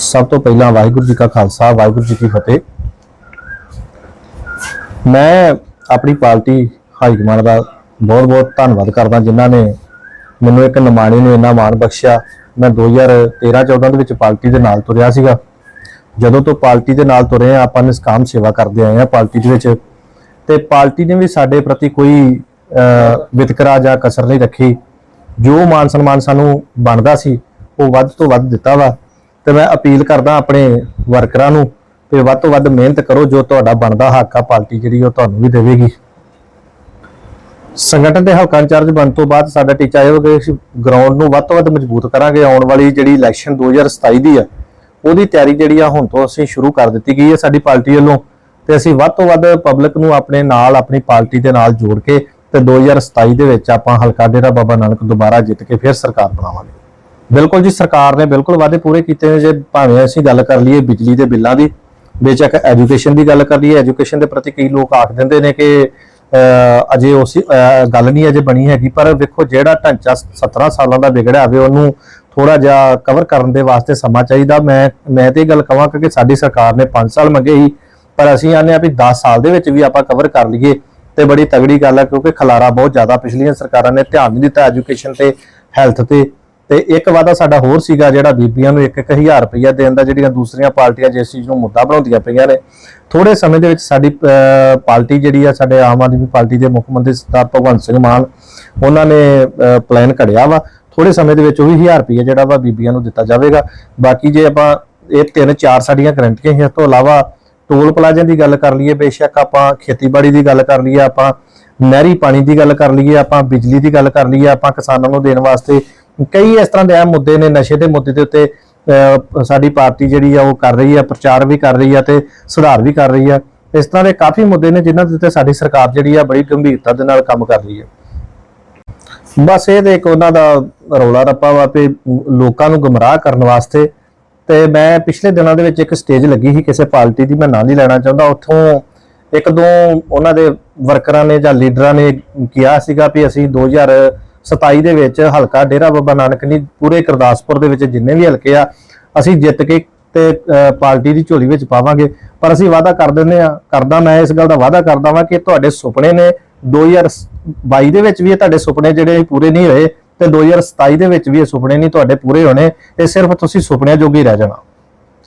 ਸਭ ਤੋਂ ਪਹਿਲਾਂ ਵਾਹਿਗੁਰੂ ਜੀ ਕਾ ਖਾਲਸਾ ਵਾਹਿਗੁਰੂ ਜੀ ਕੀ ਫਤਿਹ। ਮੈਂ ਆਪਣੀ ਪਾਰਟੀ ਹਾਈ ਕਮਾਂਡ ਦਾ ਬਹੁਤ-ਬਹੁਤ ਧੰਨਵਾਦ ਕਰਦਾ ਜਿਨ੍ਹਾਂ ਨੇ ਮੈਨੂੰ ਇੱਕ ਨਿਮਾਣੇ ਨੂੰ ਇੰਨਾ ਮਾਣ ਬਖਸ਼ਿਆ। ਮੈਂ 2013-14 ਦੇ ਵਿੱਚ ਪਾਰਟੀ ਦੇ ਨਾਲ ਤੁਰਿਆ ਸੀਗਾ। ਜਦੋਂ ਤੋਂ ਪਾਰਟੀ ਦੇ ਨਾਲ ਤੁਰੇ ਆ ਆਪਾਂ ਨਿਸਕਾਮ ਸੇਵਾ ਕਰਦੇ ਆਏ ਆ ਪਾਰਟੀ ਦੇ ਵਿੱਚ। ਤੇ ਪਾਰਟੀ ਨੇ ਵੀ ਸਾਡੇ ਪ੍ਰਤੀ ਕੋਈ ਅਹ, ਵਿਤਕਰਾ ਜਾਂ ਕਸਰ ਨਹੀਂ ਰੱਖੀ। ਜੋ ਮਾਨ ਸਨਮਾਨ ਸਾਨੂੰ ਬਣਦਾ ਸੀ ਉਹ ਵੱਧ ਤੋਂ ਵੱਧ ਦਿੱਤਾ ਵਾ। ਤੇ ਮੈਂ ਅਪੀਲ ਕਰਦਾ ਆਪਣੇ ਵਰਕਰਾਂ ਨੂੰ ਕਿ ਵੱਧ ਤੋਂ ਵੱਧ ਮਿਹਨਤ ਕਰੋ, ਜੋ ਤੁਹਾਡਾ ਬਣਦਾ ਹੱਕ ਆ, ਪਾਰਟੀ ਜਿਹੜੀ ਉਹ ਤੁਹਾਨੂੰ ਵੀ ਦੇਵੇਗੀ। ਸੰਗਠਨ ਦੇ ਹਲਕਾ ਇੰਚਾਰਜ ਬਣ ਤੋਂ ਬਾਅਦ ਸਾਡਾ ਟੀਚਾ ਇਹ ਹੋਵੇ ਕਿ ਗਰਾਊਂਡ ਨੂੰ ਵੱਧ ਤੋਂ ਵੱਧ ਮਜ਼ਬੂਤ ਕਰਾਂਗੇ। ਆਉਣ ਵਾਲੀ ਜਿਹੜੀ ਇਲੈਕਸ਼ਨ 2027 ਦੀ ਆ, ਉਹਦੀ ਤਿਆਰੀ ਜਿਹੜੀ ਆ ਹੁਣ ਤੋਂ ਅਸੀਂ ਸ਼ੁਰੂ ਕਰ ਦਿੱਤੀ ਗਈ ਹੈ ਸਾਡੀ ਪਾਰਟੀ ਵੱਲੋਂ। ਤੇ ਅਸੀਂ ਵੱਧ ਤੋਂ ਵੱਧ ਪਬਲਿਕ ਨੂੰ ਆਪਣੇ ਨਾਲ, ਆਪਣੀ ਪਾਰਟੀ ਦੇ ਨਾਲ ਜੋੜ ਕੇ ਤੇ 2027 ਦੇ ਵਿੱਚ ਆਪਾਂ ਹਲਕਾ ਡੇਰਾ ਬਾਬਾ ਨਾਨਕ ਦੁਬਾਰਾ ਜਿੱਤ ਕੇ ਫਿਰ ਸਰਕਾਰ ਬਣਾਵਾਂਗੇ। ਬਿਲਕੁਲ ਜੀ, ਸਰਕਾਰ ਨੇ ਬਿਲਕੁਲ ਵਾਅਦੇ ਪੂਰੇ ਕੀਤੇ ਨੇ ਜੇ ਭਾਵੇਂ ਅਸੀਂ ਗੱਲ ਕਰ ਲਈਏ ਬਿਜਲੀ ਦੇ ਬਿੱਲਾਂ ਦੀ, ਬੇਸ਼ੱਕ ਐਜੂਕੇਸ਼ਨ ਦੀ ਗੱਲ ਕਰ ਲਈਏ ਐਜੂਕੇਸ਼ਨ ਦੇ ਪ੍ਰਤੀ ਕਈ ਲੋਕ ਆਖ ਦਿੰਦੇ ਨੇ ਕਿ ਅਜੇ ਉਸ ਗੱਲ ਨਹੀਂ ਅਜੇ ਬਣੀ ਹੈਗੀ, ਪਰ ਵੇਖੋ ਜਿਹੜਾ ਢਾਂਚਾ 17 ਸਾਲਾਂ ਦਾ ਵਿਗੜਿਆ ਹੋਵੇ, ਉਹਨੂੰ ਥੋੜਾ ਜਿਹਾ ਕਵਰ ਕਰਨ ਦੇ ਵਾਸਤੇ ਸਮਾਂ ਚਾਹੀਦਾ। ਮੈਂ ਮੈਂ ਤੇ ਇਹ ਗੱਲ ਕਹਾਂ ਕਿ ਸਾਡੀ ਸਰਕਾਰ ਨੇ 5 ਸਾਲ ਮੰਗੇ ਸੀ, ਪਰ ਅਸੀਂ ਆਨੇ ਆ ਵੀ 10 ਸਾਲ ਦੇ ਵਿੱਚ ਵੀ ਆਪਾਂ ਕਵਰ ਕਰ ਲਈਏ, ਤੇ ਬੜੀ ਤਗੜੀ ਗੱਲ ਹੈ ਕਿਉਂਕਿ ਖਲਾਰਾ ਬਹੁਤ ਜ਼ਿਆਦਾ ਪਿਛਲੀਆਂ ਸਰਕਾਰਾਂ ਨੇ ਧਿਆਨ ਨਹੀਂ ਦਿੱਤਾ ਐਜੂਕੇਸ਼ਨ ਤੇ ਹੈਲਥ ਤੇ। ਤੇ ਇੱਕ ਵਾਅਦਾ ਸਾਡਾ ਹੋਰ ਸੀਗਾ ਜਿਹੜਾ ਬੀਬੀਆਂ ਨੂੰ 1-1000 ਰੁਪਇਆ ਦੇਣ ਦਾ, ਜਿਹੜੀਆਂ ਦੂਸਰੀਆਂ ਪਾਰਟੀਆਂ ਜਿਸ ਚੀਜ਼ ਨੂੰ ਮੁੱਦਾ ਬਣਾਉਂਦੀਆਂ ਪਈਆਂ ਨੇ। ਥੋੜੇ ਸਮੇਂ ਦੇ ਵਿੱਚ ਸਾਡੀ ਪਾਰਟੀ ਜਿਹੜੀ ਆ, ਸਾਡੇ ਆਮ ਆਦਮੀ ਪਾਰਟੀ ਦੇ ਮੁੱਖ ਮੰਤਰੀ ਸਰਦਾਰ ਭਗਵੰਤ ਸਿੰਘ ਮਾਨ, ਉਹਨਾਂ ਨੇ ਪਲਾਨ ਘੜਿਆ ਵਾ। ਥੋੜੇ ਸਮੇਂ ਦੇ ਵਿੱਚ ਉਹ ਵੀ 1000 ਰੁਪਇਆ ਜਿਹੜਾ ਵਾ ਬੀਬੀਆਂ ਨੂੰ ਦਿੱਤਾ ਜਾਵੇਗਾ। ਬਾਕੀ ਜੇ ਆਪਾਂ ਇਹ ਤਿੰਨ ਚਾਰ ਸਾਡੀਆਂ ਗਰੰਟੀਆਂ ਸੀ, ਇਸ ਤੋਂ ਇਲਾਵਾ ਟੋਲ ਪਲਾਜ਼ਿਆਂ ਦੀ ਗੱਲ ਕਰ ਲਈਏ, ਬੇਸ਼ੱਕ ਆਪਾਂ ਖੇਤੀਬਾੜੀ ਦੀ ਗੱਲ ਕਰ ਲਈਏ, ਆਪਾਂ ਨਹਿਰੀ ਪਾਣੀ ਦੀ ਗੱਲ ਕਰ ਲਈਏ, ਆਪਾਂ ਬਿਜਲੀ ਦੀ ਗੱਲ ਕਰ ਲਈਏ, ਆਪਾਂ ਕਿਸਾਨਾਂ ਨੂੰ ਦੇਣ ਵਾਸਤੇ ਕਈ ਇਸ ਤਰ੍ਹਾਂ ਦੇ ਅਹਿਮ ਮੁੱਦੇ ਨੇ ਨਸ਼ੇ ਦੇ ਮੁੱਦੇ ਦੇ ਉੱਤੇ ਅਹ, ਸਾਡੀ ਪਾਰਟੀ ਜਿਹੜੀ ਆ ਉਹ ਕਰ ਰਹੀ ਆ ਪ੍ਰਚਾਰ ਵੀ ਕਰ ਰਹੀ ਆ ਤੇ ਸੁਧਾਰ ਵੀ ਕਰ ਰਹੀ ਆ। ਇਸ ਤਰ੍ਹਾਂ ਦੇ ਕਾਫੀ ਮੁੱਦੇ ਨੇ ਜਿਨ੍ਹਾਂ ਦੇ ਉੱਤੇ ਸਾਡੀ ਸਰਕਾਰ ਜਿਹੜੀ ਆ ਬੜੀ ਗੰਭੀਰਤਾ ਦੇ ਨਾਲ ਕੰਮ ਕਰ ਰਹੀ ਹੈ ਬਸ ਇਹ ਤੇ ਇੱਕ ਉਹਨਾਂ ਦਾ ਰੌਲਾ ਰੱਪਾ ਵਾ ਵੀ ਲੋਕਾਂ ਨੂੰ ਗੁੰਮਰਾਹ ਕਰਨ ਵਾਸਤੇ ਤੇ ਮੈਂ ਪਿਛਲੇ ਦਿਨਾਂ ਦੇ ਵਿੱਚ ਇੱਕ ਸਟੇਜ ਲੱਗੀ ਸੀ ਕਿਸੇ ਪਾਰਟੀ ਦੀ ਮੈਂ ਨਾਂ ਨਹੀਂ ਲੈਣਾ ਚਾਹੁੰਦਾ। ਉੱਥੋਂ ਇੱਕ ਦੋ ਉਹਨਾਂ ਦੇ ਵਰਕਰਾਂ ਨੇ ਜਾਂ ਲੀਡਰਾਂ ਨੇ ਕਿਹਾ ਸੀਗਾ ਵੀ ਅਸੀਂ 2027 ਦੇ ਵਿੱਚ ਹਲਕਾ ਡੇਰਾ ਬਾਬਾ ਨਾਨਕ ਨਹੀਂ ਪੂਰੇ ਗੁਰਦਾਸਪੁਰ ਦੇ ਵਿੱਚ ਜਿੰਨੇ ਵੀ ਹਲਕੇ ਆ, ਅਸੀਂ ਜਿੱਤ ਕੇ ਤੇ ਪਾਰਟੀ ਦੀ ਝੋਲੀ ਵਿੱਚ ਪਾਵਾਂਗੇ। ਪਰ ਅਸੀਂ ਵਾਅਦਾ ਕਰ ਦਿੰਦੇ ਆ ਕਰਦਾ ਮੈਂ ਇਸ ਗੱਲ ਦਾ ਵਾਅਦਾ ਕਰਦਾ ਵਾਂ ਕਿ ਤੁਹਾਡੇ ਸੁਪਨੇ ਨੇ 2022 ਦੇ ਵਿੱਚ ਵੀ ਇਹ ਤੁਹਾਡੇ ਸੁਪਨੇ ਜਿਹੜੇ ਪੂਰੇ ਨਹੀਂ ਹੋਏ ਤੇ 2027 ਦੇ ਵਿੱਚ ਵੀ ਇਹ ਸੁਪਨੇ ਨਹੀਂ ਤੁਹਾਡੇ ਪੂਰੇ ਹੋਣੇ, ਇਹ ਸਿਰਫ ਤੁਸੀਂ ਸੁਪਨਿਆਂ ਜੋਗੇ ਰਹਿ ਜਾਣਾ।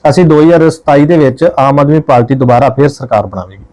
ਅਸੀਂ 2027 ਦੇ ਵਿੱਚ ਆਮ ਆਦਮੀ ਪਾਰਟੀ ਦੁਬਾਰਾ ਫੇਰ ਸਰਕਾਰ ਬਣਾਵੇਗੀ।